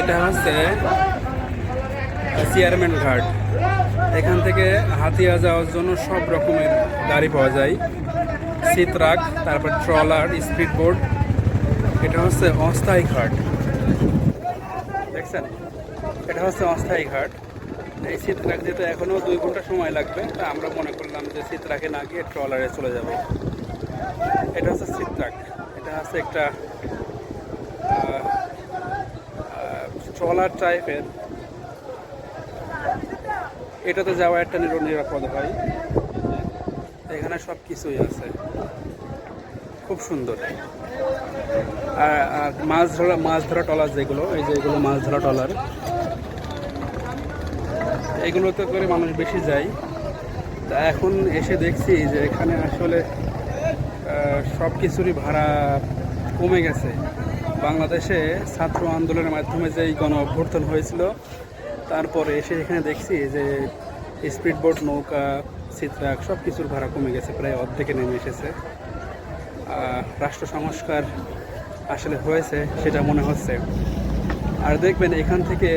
এটা হচ্ছে চেয়ারম্যান ঘাট। এখান থেকে হাতিয়া যাওয়ার জন্য সব রকমের গাড়ি পাওয়া যায়। সিতরাক তারপর ট্রলার স্পিড বোট এটা হচ্ছে অস্থায়ী ঘাট। দেখছেন? এটা হচ্ছে অস্থায়ী ঘাট। এই সিতরাক যেতে এখনও দুই ঘণ্টা সময় লাগবে। তা আমরা মনে করলাম যে সিতরাকে না গিয়ে ট্রলারে চলে যাব। এটা হচ্ছে সিতরাক এটা হচ্ছে একটা ট্রলার টাইপের। এটাতে যাওয়া একটা নির- নিরাপদ হয়। এখানে সব কিছুই আছে। খুব সুন্দর। আর মাছ ধরা মাছ ধরা টলার যেগুলো, এই যে এগুলো মাছ ধরা টলার এগুলোতে করে মানুষ বেশি যায়। তা এখন এসে দেখছি যে এখানে আসলে সব কিছুরই ভাড়া কমে গেছে। বাংলাদেশে ছাত্র আন্দোলনের মাধ্যমে যে এই গণ অভ্যর্থন হয়েছিল, তারপরে এসে এখানে দেখছি যে স্পিড বোট, নৌকা চিত্রাক সব কিছুর ভাড়া কমে গেছে, প্রায় অর্ধেকে নেমে এসেছে। রাষ্ট্র সংস্কার আসলে হয়েছে, সেটা মনে হচ্ছে। আর দেখবেন এখান থেকে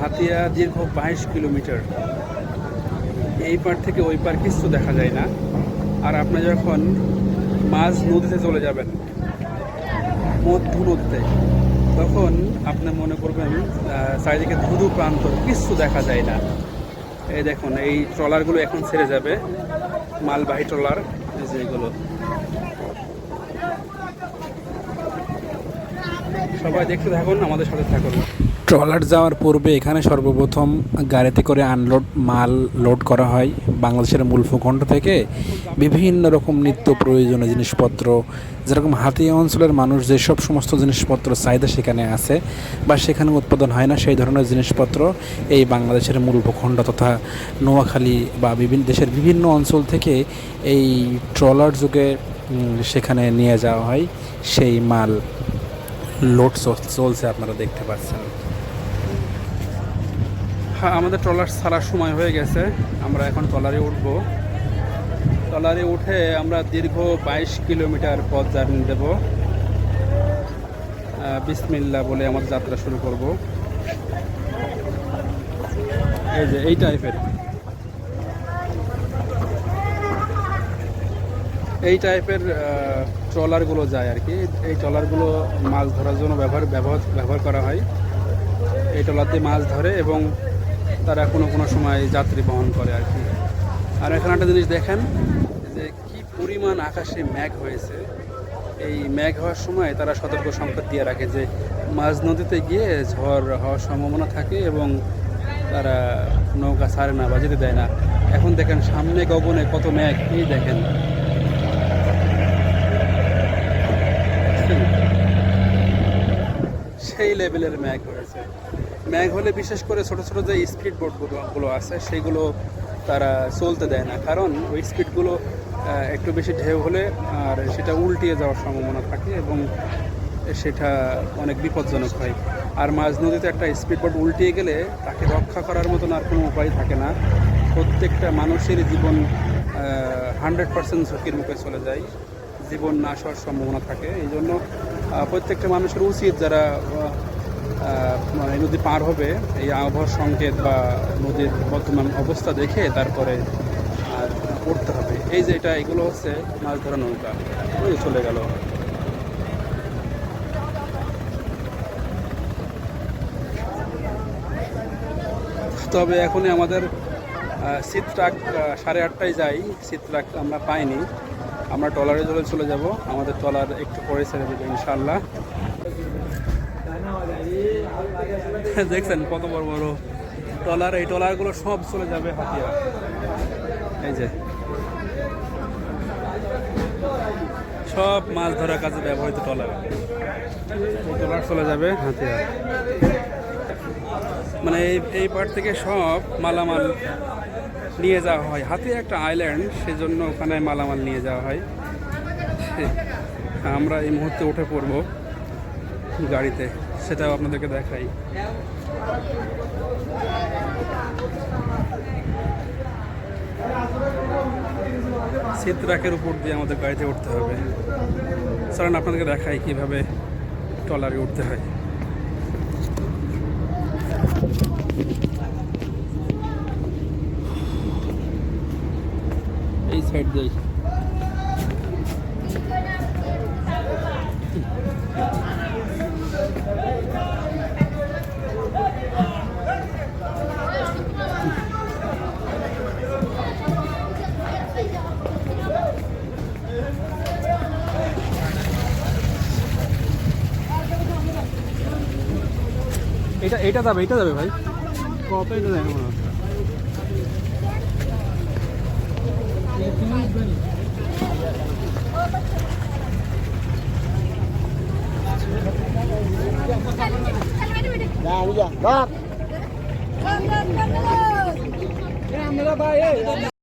হাতিয়া দীর্ঘ বাইশ কিলোমিটার। এই পার থেকে ওই পার কিছু দেখা যায় না। আর আপনি যখন মাঝ নদীতে চলে যাবেন মধ্য দিতে তখন আপনি মনে করবেন চারিদিকে ধুধু প্রান্ত, কিচ্ছু দেখা যায় না। এই দেখুন, এই ট্রলারগুলো এখন ছেড়ে যাবে। মালবাহী ট্রলার, এই যে এগুলো সবাই দেখতে থাকুন, আমাদের সাথে থাকুন। ট্রলার যাওয়ার পূর্বে এখানে সর্বপ্রথম গাড়িতে করে আনলোড মাল লোড করা হয় বাংলাদেশের মূল ভূখণ্ড থেকে। বিভিন্ন রকম নিত্য প্রয়োজনীয় জিনিসপত্র, যেরকম হাতিয়া অঞ্চলের মানুষ যেসব সমস্ত জিনিসপত্র চাহিদা সেখানে আছে বা সেখানে উৎপাদন হয় না, সেই ধরনের জিনিসপত্র এই বাংলাদেশের মূল ভূখণ্ড তথা নোয়াখালী বা বিভিন্ন দেশের বিভিন্ন অঞ্চল থেকে এই ট্রলার যুগে সেখানে নিয়ে যাওয়া হয় সেই মাল। লোড চলছে আপনারা দেখতে পাচ্ছেন। হ্যাঁ আমাদের ট্রলার ছাড়ার সময় হয়ে গেছে। আমরা এখন ট্রলারে উঠবো। ট্রলারে উঠে আমরা দীর্ঘ বাইশ কিলোমিটার পথ জার্নি দেব। বিসমিল্লা বলে আমার যাত্রা শুরু করব। এই যে, এই টাইপের। এই টাইপের ট্রলারগুলো যায় আর কি। এই ট্রলারগুলো মাছ ধরার জন্য ব্যবহার ব্যবহার ব্যবহার করা হয়। এই ট্রলার দিয়ে মাছ ধরে এবং তারা কোনো কোনো সময় যাত্রী বহন করে আর কি। আর এখানে একটা জিনিস দেখেন, যে কি পরিমাণ আকাশে মেঘ হয়েছে। এই ম্যাঘ হওয়ার সময় তারা সতর্ক সংকেত দিয়ে রাখে যে মাঝ নদীতে গিয়ে ঝড় হওয়ার সম্ভাবনা থাকে এবং তারা নৌকা ছাড়ে না বা যেতে দেয় না। এখন দেখেন সামনে গগনে কত ম্যাঘ এই দেখেন। সেই লেভেলের ম্যাগ হয়েছে ম্যাগ হলে বিশেষ করে ছোট ছোট যে স্পিড বোটগুলো আছে, সেগুলো তারা চলতে দেয় না। কারণ ওই স্পিডগুলো একটু বেশি ঢেউ হলে আর সেটা উল্টিয়ে যাওয়ার সম্ভাবনা থাকে এবং সেটা অনেক বিপজ্জনক হয়। আর মাঝ নদীতে একটা স্পিড বোট উল্টিয়ে গেলে তাকে রক্ষা করার মতন আর কোনো উপায় থাকে না। প্রত্যেকটা মানুষের জীবন হান্ড্রেড পার্সেন্ট ঝুঁকির মুখে চলে যায়। জীবন নাশ হওয়ার সম্ভাবনা থাকে। এই জন্য প্রত্যেকটা মানুষের উচিত যারা মানে নদী পার হবে, এই আবহাওয়ার সংকেত বা নদীর বর্তমান অবস্থা দেখে তারপরে উঠতে হবে। এই যে এটা, এগুলো হচ্ছে মাছ ধরা নৌকা। ওই চলে গেল। তবে এখনই আমাদের শীত ট্রাক সাড়ে আটটায় যাই। শীত ট্রাক আমরা পাইনি। আমরা ট্রলারে চলে চলে যাব। আমাদের ট্রলার একটু পরে ছেড়ে দেবে ইনশাল্লাহ দেখছেন কত বড় বড় ট্রলার, এই ট্রলারগুলো সব চলে যাবে হাতিয়া। এই যে। সব মাছ ধরার কাজে ব্যবহৃত ট্রলার। ট্রলার চলে যাবে হাতিয়া। মানে এই এই পার থেকে সব মালামাল নিয়ে যাওয়া হয়। হাতে একটা আইল্যান্ড সেজন্য ওখানে মালামাল নিয়ে যাওয়া হয়। আমরা এই মুহূর্তে উঠে পড়ব গাড়িতে। সেটাও আপনাদেরকে দেখাই। সিদ্রাকের উপর দিয়ে আমাদের গাড়িতে উঠতে হবে। চলেন আপনাদেরকে দেখাই কীভাবে ট্রলারে উঠতে হয়। দেই এটা এটা যাবে এটা যাবে ভাই কত এটা যাবে মনে Dah, dah. Dah. Dah, dah, dah. Dah, dah, dah.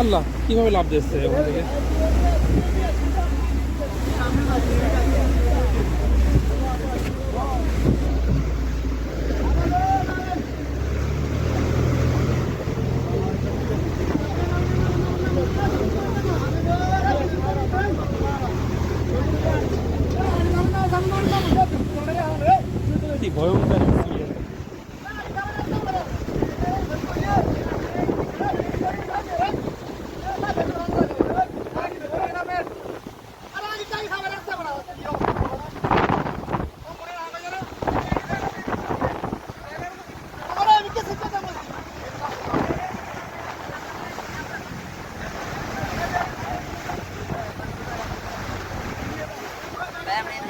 আল্লাহ কীভাবে লাভ দিচ্ছে ওখান থেকে কি ভয়ঙ্কর experience।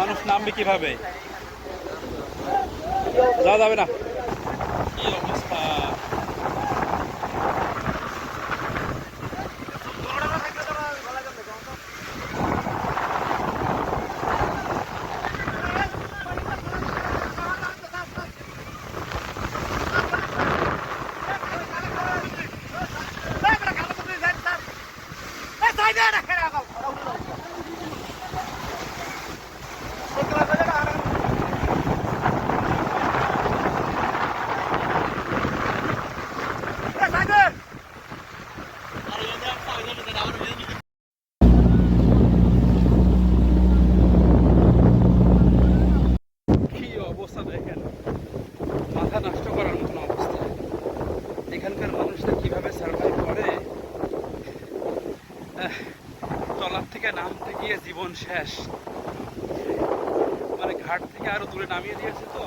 মানুষ নামবে কীভাবে? যাওয়া যাবে না কি অবস্থা কি অবস্থা দেখেন। মাথা নষ্ট করার মতন অবস্থা। এখানকার মানুষরা কীভাবে সার্ভাইভ করে? তলার থেকে নামতে গিয়ে জীবন শেষ। মানে ঘাট থেকে আরও দূরে নামিয়ে দিয়েছে তো।